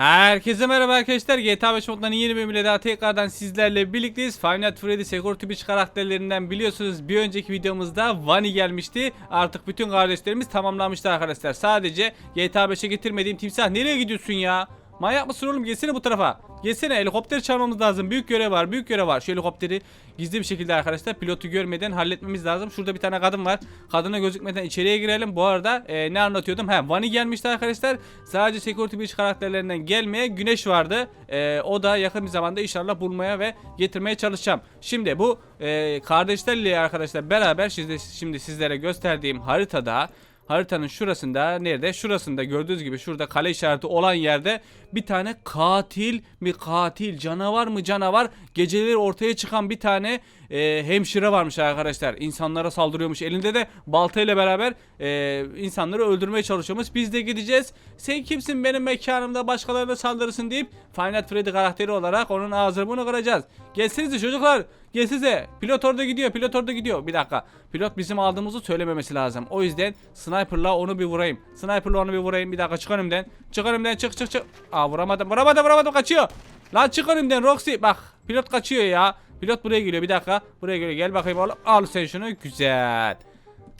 Herkese merhaba arkadaşlar. GTA 5 modlarının yeni bölümüyle daha tekrardan sizlerle birlikteyiz. Five Nights Freddy Security Breach karakterlerinden biliyorsunuz bir önceki videomuzda Vani gelmişti. Artık bütün kardeşlerimiz tamamlanmıştı arkadaşlar. Sadece GTA 5'e getirmediğim timsah nereye gidiyorsun ya? Manyak mısın oğlum? Gelsene bu tarafa. Gelsene helikopter çalmamız lazım. Büyük görev var. Büyük görev var. Şu helikopteri gizli bir şekilde arkadaşlar pilotu görmeden halletmemiz lazım. Şurada bir tane kadın var. Kadına gözükmeden içeriye girelim. Bu arada e, ne anlatıyordum? He, Vani gelmişti arkadaşlar. Sadece Security Breach karakterlerinden gelmeye Güneş vardı. E, o da yakın bir zamanda inşallah bulmaya ve getirmeye çalışacağım. Şimdi bu e, kardeşlerle arkadaşlar beraber şimdi, şimdi sizlere gösterdiğim haritada Haritanın şurasında nerede? Şurasında gördüğünüz gibi şurada kale işareti olan yerde bir tane katil mi katil canavar mı canavar geceleri ortaya çıkan bir tane e, hemşire varmış arkadaşlar. İnsanlara saldırıyormuş. Elinde de baltayla beraber e, insanları öldürmeye çalışıyormuş. Biz de gideceğiz. Sen kimsin benim mekanımda başkalarına saldırırsın deyip Final Freddy karakteri olarak onun ağzını bunu kıracağız. Gelsenize çocuklar. Gelsenize. Pilot orada gidiyor. Pilot orada gidiyor. Bir dakika. Pilot bizim aldığımızı söylememesi lazım. O yüzden sniper'la onu bir vurayım. Sniper'la onu bir vurayım. Bir dakika çık önümden. Çık önümden çık çık çık. Aa vuramadım. Vuramadım vuramadım kaçıyor. Lan çık önümden Roxy. Bak pilot kaçıyor ya. Pilot buraya geliyor. Bir dakika. Buraya geliyor. Gel bakayım oğlum. Al sen şunu. Güzel.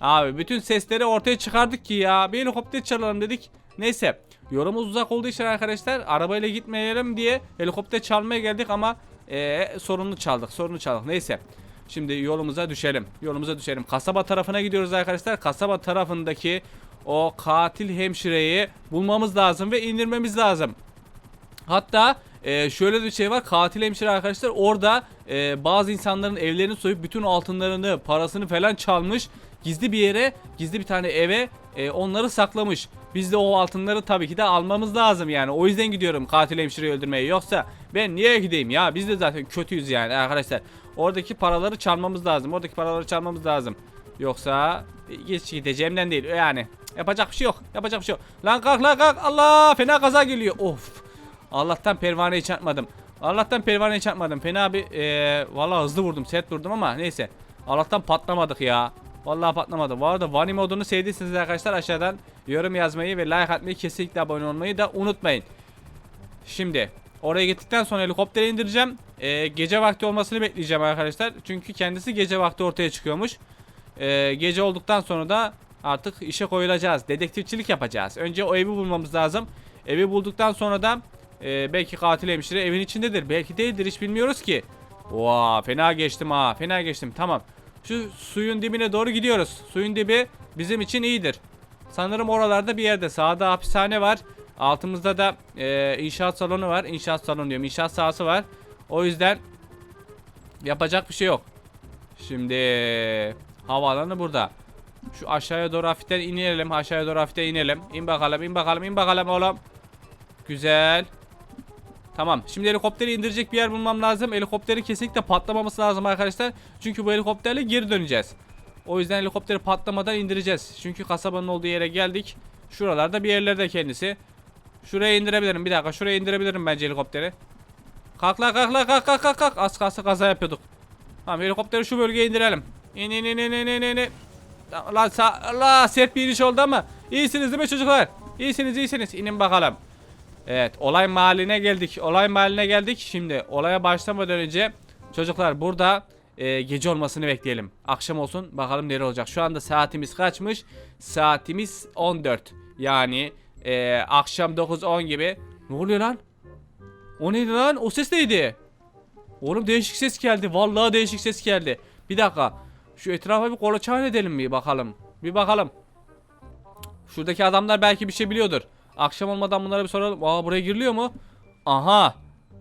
Abi bütün sesleri ortaya çıkardık ki ya. Bir helikopter çalalım dedik. Neyse. Yolumuz uzak olduğu için arkadaşlar arabayla gitmeyelim diye helikopter çalmaya geldik ama ee, sorunlu çaldık. Sorunlu çaldık. Neyse. Şimdi yolumuza düşelim. Yolumuza düşelim. Kasaba tarafına gidiyoruz arkadaşlar. Kasaba tarafındaki o katil hemşireyi bulmamız lazım ve indirmemiz lazım. Hatta e, şöyle bir şey var. Katil hemşire arkadaşlar orada e, bazı insanların evlerini soyup bütün altınlarını, parasını falan çalmış. Gizli bir yere, gizli bir tane eve e, onları saklamış. Biz de o altınları tabii ki de almamız lazım yani. O yüzden gidiyorum katil hemşireyi öldürmeye. Yoksa ben niye gideyim ya? Biz de zaten kötüyüz yani arkadaşlar. Oradaki paraları çalmamız lazım. Oradaki paraları çalmamız lazım. Yoksa e, geç gideceğimden değil yani. Yapacak bir şey yok. Yapacak bir şey yok. Lan kalk lan kalk. Allah fena kaza geliyor. Of. Allah'tan pervaneyi çarpmadım. Allah'tan pervaneyi çarpmadım. Fena bir e, valla hızlı vurdum. Sert vurdum ama neyse. Allah'tan patlamadık ya. Vallahi patlamadı. Bu arada Vani modunu sevdiyseniz arkadaşlar aşağıdan yorum yazmayı ve like atmayı kesinlikle abone olmayı da unutmayın. Şimdi oraya gittikten sonra helikoptere indireceğim. Ee, gece vakti olmasını bekleyeceğim arkadaşlar. Çünkü kendisi gece vakti ortaya çıkıyormuş. Ee, gece olduktan sonra da artık işe koyulacağız. Dedektifçilik yapacağız. Önce o evi bulmamız lazım. Evi bulduktan sonra da e, belki katil hemşire evin içindedir. Belki değildir hiç bilmiyoruz ki. Vaa fena geçtim ha. Fena geçtim. Tamam. Şu suyun dibine doğru gidiyoruz. Suyun dibi bizim için iyidir. Sanırım oralarda bir yerde. Sağda hapishane var. Altımızda da e, inşaat salonu var. İnşaat salonu diyorum. İnşaat sahası var. O yüzden yapacak bir şey yok. Şimdi havaalanı burada. Şu aşağıya doğru hafiften inelim. Aşağıya doğru hafiften inelim. İn bakalım, in bakalım, in bakalım oğlum. Güzel. Tamam. Şimdi helikopteri indirecek bir yer bulmam lazım. Helikopterin kesinlikle patlamaması lazım arkadaşlar. Çünkü bu helikopterle geri döneceğiz. O yüzden helikopteri patlamadan indireceğiz. Çünkü kasabanın olduğu yere geldik. Şuralarda bir yerlerde kendisi. Şuraya indirebilirim. Bir dakika şuraya indirebilirim bence helikopteri. Kalk la kalk la kalk kalk kalk kalk. Az kalsın kaza yapıyorduk. Tamam helikopteri şu bölgeye indirelim. İn in in in in in in. in. La, sa la sert bir iniş oldu ama. İyisiniz değil mi çocuklar? İyisiniz iyisiniz. İnin bakalım. Evet olay mahalline geldik. Olay mahalline geldik. Şimdi olaya başlamadan önce çocuklar burada e, gece olmasını bekleyelim. Akşam olsun bakalım nereye olacak. Şu anda saatimiz kaçmış? Saatimiz 14. Yani e, akşam 9-10 gibi. Ne oluyor lan? O neydi lan? O ses neydi? Oğlum değişik ses geldi. Vallahi değişik ses geldi. Bir dakika. Şu etrafa bir kolaçan edelim mi bakalım. Bir bakalım. Şuradaki adamlar belki bir şey biliyordur. Akşam olmadan bunlara bir soralım. Aa buraya giriliyor mu? Aha.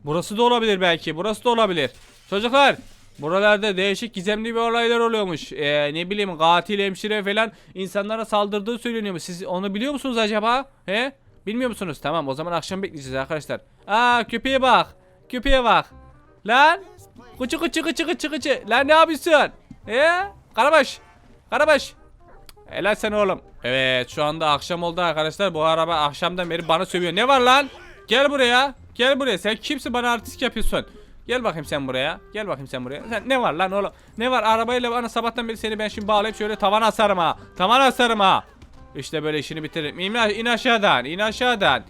Burası da olabilir belki. Burası da olabilir. Çocuklar. Buralarda değişik gizemli bir olaylar oluyormuş. Ee, ne bileyim katil hemşire falan insanlara saldırdığı söyleniyormuş. Siz onu biliyor musunuz acaba? He? Bilmiyor musunuz? Tamam o zaman akşam bekleyeceğiz arkadaşlar. Aa köpeğe bak. Köpeğe bak. Lan. Kıçı kıçı kıçı kıçı kıçı. Lan ne yapıyorsun? He? Karabaş. Karabaş. Helal sen oğlum. Evet şu anda akşam oldu arkadaşlar. Bu araba akşamdan beri bana sövüyor. Ne var lan? Gel buraya. Gel buraya. Sen kimsin bana artist yapıyorsun? Gel bakayım sen buraya. Gel bakayım sen buraya. Sen ne var lan oğlum? Ne var arabayla bana sabahtan beri seni ben şimdi bağlayıp şöyle tavana asarım ha. Tavana asarım ha. İşte böyle işini bitiririm. İn, in aşağıdan. in aşağıdan.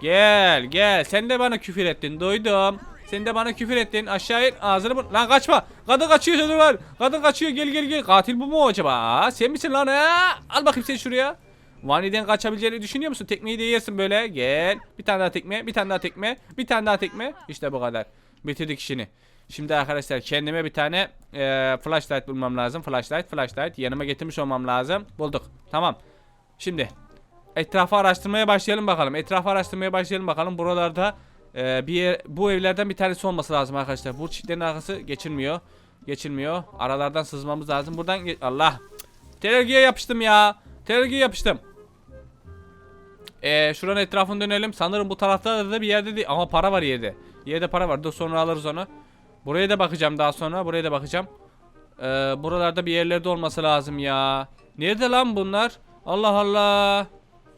Gel gel. Sen de bana küfür ettin. Duydum. Sen de bana küfür ettin. Aşağı in. Ağzını bur- Lan kaçma. Kadın kaçıyor çocuklar. Kadın kaçıyor. Gel gel gel. Katil bu mu acaba? Sen misin lan ha? Al bakayım sen şuraya. Vani'den kaçabileceğini düşünüyor musun? Tekmeyi de yersin böyle. Gel. Bir tane daha tekme. Bir tane daha tekme. Bir tane daha tekme. İşte bu kadar. Bitirdik işini. Şimdi arkadaşlar kendime bir tane e, flashlight bulmam lazım. Flashlight, flashlight. Yanıma getirmiş olmam lazım. Bulduk. Tamam. Şimdi etrafı araştırmaya başlayalım bakalım. Etrafı araştırmaya başlayalım bakalım. Buralarda e, bir yer, bu evlerden bir tanesi olması lazım arkadaşlar. Bu çitlerin arkası geçilmiyor. Geçilmiyor. Aralardan sızmamız lazım. Buradan Allah. Terörgüye yapıştım ya. Terörgüye yapıştım. Ee, şuranın etrafını dönelim. Sanırım bu tarafta da bir yerde değil. Ama para var yerde. Yerde para var. Dur sonra alırız onu. Buraya da bakacağım daha sonra. Buraya da bakacağım. Ee, buralarda bir yerlerde olması lazım ya. Nerede lan bunlar? Allah Allah.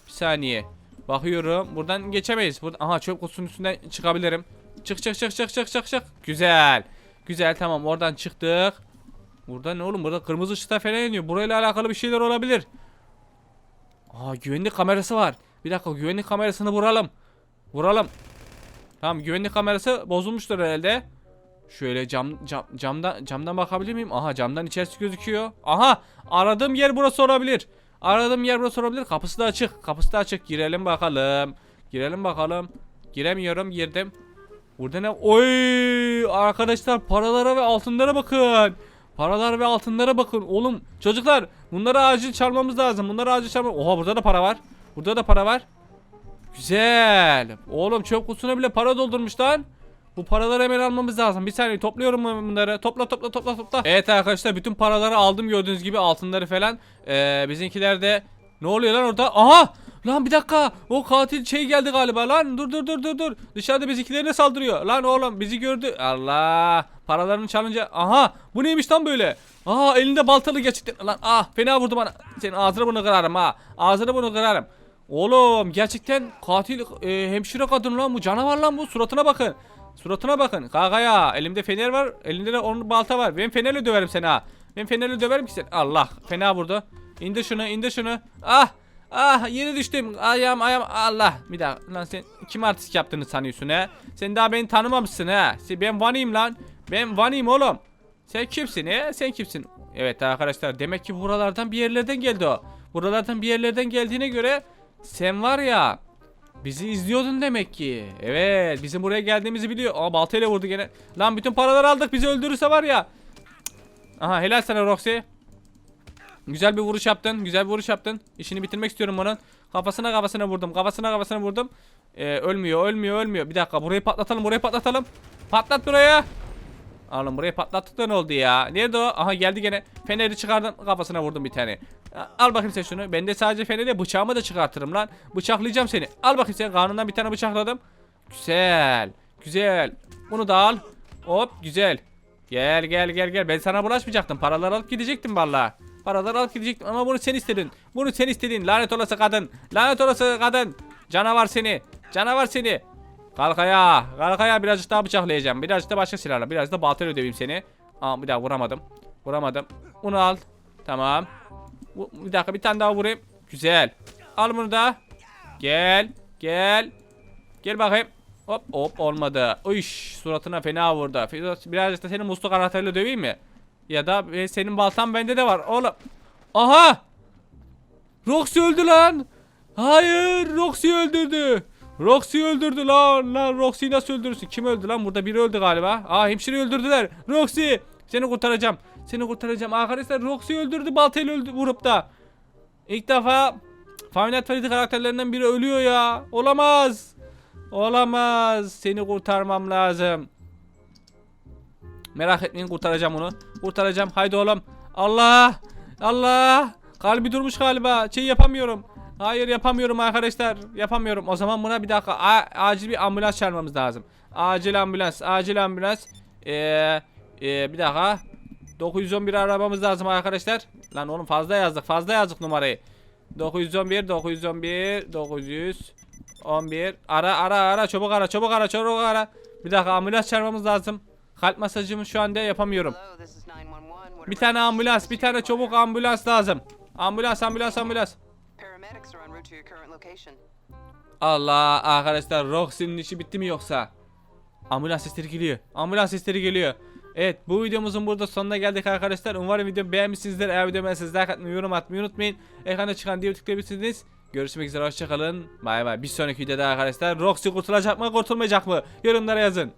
Bir saniye. Bakıyorum. Buradan geçemeyiz. Burada aha çöp kutusunun üstünden çıkabilirim. Çık çık çık çık çık çık çık. Güzel. Güzel tamam oradan çıktık. Burada ne oğlum? Burada kırmızı ışıkta falan yanıyor. Burayla alakalı bir şeyler olabilir. Aa güvenlik kamerası var. Bir dakika güvenlik kamerasını vuralım. Vuralım. Tamam güvenlik kamerası bozulmuştur herhalde. Şöyle cam, cam camdan camdan bakabilir miyim? Aha camdan içerisi gözüküyor. Aha aradığım yer burası olabilir. Aradığım yer burası olabilir. Kapısı da açık. Kapısı da açık. Girelim bakalım. Girelim bakalım. Giremiyorum. Girdim. Burada ne? Oy! Arkadaşlar paralara ve altınlara bakın. Paralar ve altınlara bakın. Oğlum çocuklar bunları acil çalmamız lazım. Bunları acil çalmam. Oha burada da para var. Burada da para var. Güzel. Oğlum çöp kutusuna bile para doldurmuş lan. Bu paraları hemen almamız lazım. Bir saniye topluyorum bunları. Topla topla topla topla. Evet arkadaşlar bütün paraları aldım gördüğünüz gibi altınları falan. Ee, bizimkiler de ne oluyor lan orada? Aha! Lan bir dakika. O katil şey geldi galiba lan. Dur dur dur dur dur. Dışarıda bizimkilerine saldırıyor. Lan oğlum bizi gördü. Allah! Paralarını çalınca. Aha! Bu neymiş lan böyle? Aa elinde baltalı gerçekten. Lan ah fena vurdu bana. Senin ağzını bunu kırarım ha. Ağzını bunu kırarım. Oğlum gerçekten katil e, hemşire kadın lan bu canavar lan bu suratına bakın. Suratına bakın. Kakaya elimde fener var. Elinde de onun balta var. Ben fenerle döverim seni ha. Ben fenerle döverim ki seni. Allah fena vurdu. İndir şunu indir şunu. Ah ah yere düştüm. Ayağım ayağım Allah. Bir daha lan sen kim artist yaptığını sanıyorsun ha? Sen daha beni tanımamışsın. Sen- Ben Vani'yim lan. Ben Vani'yim oğlum. Sen kimsin he? Sen kimsin? Evet arkadaşlar demek ki buralardan bir yerlerden geldi o. Buralardan bir yerlerden geldiğine göre sen var ya bizi izliyordun demek ki. Evet bizim buraya geldiğimizi biliyor. Aa baltayla vurdu gene. Lan bütün paraları aldık bizi öldürürse var ya. Aha helal sana Roxy. Güzel bir vuruş yaptın. Güzel bir vuruş yaptın. İşini bitirmek istiyorum bunun. Kafasına kafasına vurdum. Kafasına kafasına vurdum. Ee, ölmüyor ölmüyor ölmüyor. Bir dakika burayı patlatalım burayı patlatalım. Patlat buraya. Oğlum burayı patlattık da ne oldu ya? Nerede o? Aha geldi gene. Feneri çıkardım kafasına vurdum bir tane. Al bakayım sen şunu. Ben de sadece feneri bıçağımı da çıkartırım lan. Bıçaklayacağım seni. Al bakayım sen karnından bir tane bıçakladım. Güzel. Güzel. Bunu da al. Hop güzel. Gel gel gel gel. Ben sana bulaşmayacaktım. Paraları alıp gidecektim vallahi. Paraları alıp gidecektim ama bunu sen istedin. Bunu sen istedin. Lanet olası kadın. Lanet olası kadın. Canavar seni. Canavar seni. Kalk ayağa. Birazcık daha bıçaklayacağım. Birazcık da başka silahla. Biraz da baltayla ödeveyim seni. Aa bir daha vuramadım. Vuramadım. Bunu al. Tamam. Bir dakika bir tane daha vurayım. Güzel. Al bunu da. Gel. Gel. Gel bakayım. Hop hop olmadı. Uyş suratına fena vurdu. Birazcık da senin musluk anahtarıyla döveyim mi? Ya da e, senin baltan bende de var oğlum. Aha! Roxy öldü lan. Hayır Roxy öldürdü. Roxy öldürdü lan. Lan Roxy'yi nasıl öldürürsün? Kim öldü lan? Burada biri öldü galiba. Aa hemşireyi öldürdüler. Roxy seni kurtaracağım. Seni kurtaracağım. Arkadaşlar Roxy öldürdü baltayla öldü vurup da. İlk defa Nights Freddy karakterlerinden biri ölüyor ya. Olamaz. Olamaz. Seni kurtarmam lazım. Merak etmeyin kurtaracağım onu. Kurtaracağım. Haydi oğlum. Allah. Allah. Kalbi durmuş galiba. Şey yapamıyorum. Hayır yapamıyorum arkadaşlar. Yapamıyorum. O zaman buna bir dakika. A- acil bir ambulans çağırmamız lazım. Acil ambulans. Acil ambulans. Ee, ee, bir dakika. 911 arabamız lazım arkadaşlar. Lan oğlum fazla yazdık. Fazla yazdık numarayı. 911 911 911 ara ara ara çabuk ara çabuk ara çabuk ara. Bir dakika ambulans çağırmamız lazım. Kalp masajımı şu anda yapamıyorum. Hello, this is 911. What Bir tane ambulans, bir tane çabuk ambulans lazım. Ambulans, ambulans, ambulans. Allah arkadaşlar Roxy'nin işi bitti mi yoksa? Ambulans sesleri geliyor. Ambulans sesleri geliyor. Evet bu videomuzun burada sonuna geldik arkadaşlar. Umarım videomu beğenmişsinizdir. Eğer videomu beğendiyseniz like atmayı, yorum atmayı unutmayın. Ekranda çıkan diye tıklayabilirsiniz. Görüşmek üzere hoşçakalın. Bay bay. Bir sonraki videoda arkadaşlar Roxy kurtulacak mı kurtulmayacak mı? Yorumlara yazın.